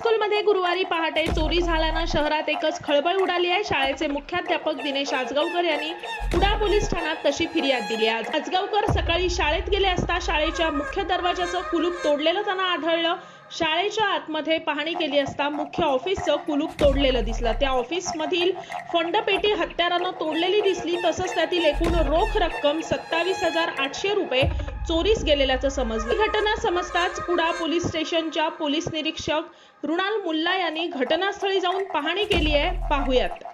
शाळेमध्ये गुरुवारी पहाटे चोरी झाल्यानं शहरात एकच खळबळ उडाली आहे. शाळेचे मुख्याध्यापक दिनेश आजगावकर यांनी पुडा पोलीस ठाण्यात तशी फिर्याद दिली आहे. आज आजगावकर सकाळी शाळेत गेले असता शाळेच्या मुख्य दरवाजाचं कुलूप तोडलेलं त्यांना आढळलं. शाळेच्या आतमध्ये पाहणी केली असता मुख्य ऑफिसचं कुलूप तोडलेलं दिसलं. त्या ऑफिसमधील फंडपेटी हत्यारानं तोडलेली दिसली. तसंच त्यातील एकूण रोख रक्कम सत्तावीस हजार आठशे रुपये चोरीस गेलेल्याचं समजलं. घटना समजताच कुडा पोलीस स्टेशनच्या पोलीस निरीक्षक रुणाल मुल्ला यांनी घटनास्थळी जाऊन पाहणी केली आहे. पाहुयात.